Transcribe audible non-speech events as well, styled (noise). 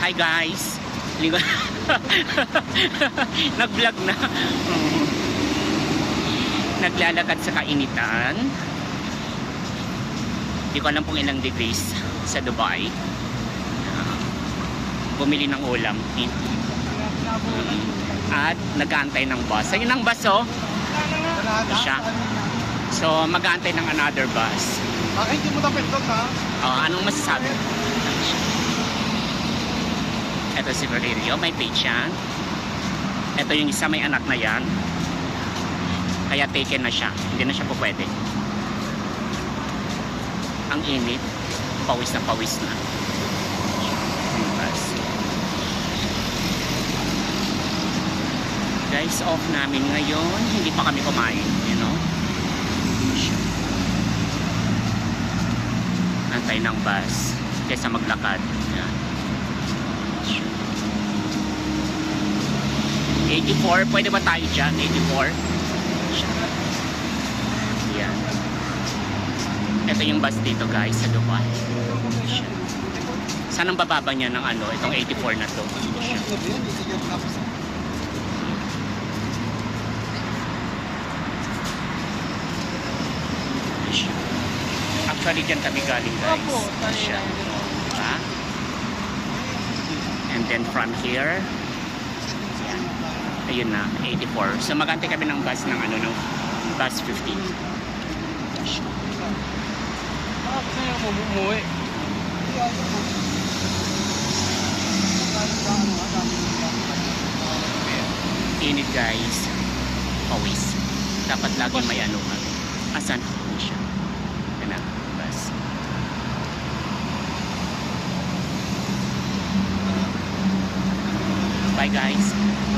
Hi guys. (laughs) Nag-vlog na. Mm. Naglalakad sa kainitan. Hindi ko alam kung ilang degrees sa Dubai. Bumili ng ulam. Mm. At nag-aantay ng bus. Ayun ang bus oh. Siya. So mag-aantay ng another bus. Bakit hindi mo napindot ha? Oh, anong masasabi? Ito si Valerio, may page yan. Ito yung isa may anak na yan. Kaya taken na siya. Hindi na siya po pwede. Ang init. Pawis na pawis na. Guys, off namin ngayon. Hindi pa kami kumain, you know. Antay ng bus kaysa maglakad. Yan. 84, pwede ba tayo dyan? 84? Yan. Ito yung bus dito guys sa Dubai. Saan ang bababa niya ng ano, itong 84 na to? Actually, dyan kami galing guys. Opo? And then from here. Ayun na, 84. So magantay kami ng bus ng ano, ng bus 15. Bakit sa'yo mo umuwi? Init guys. Pawis. Dapat lagi may ano ka. Asan? Siya. Yan na, bus. Bye guys.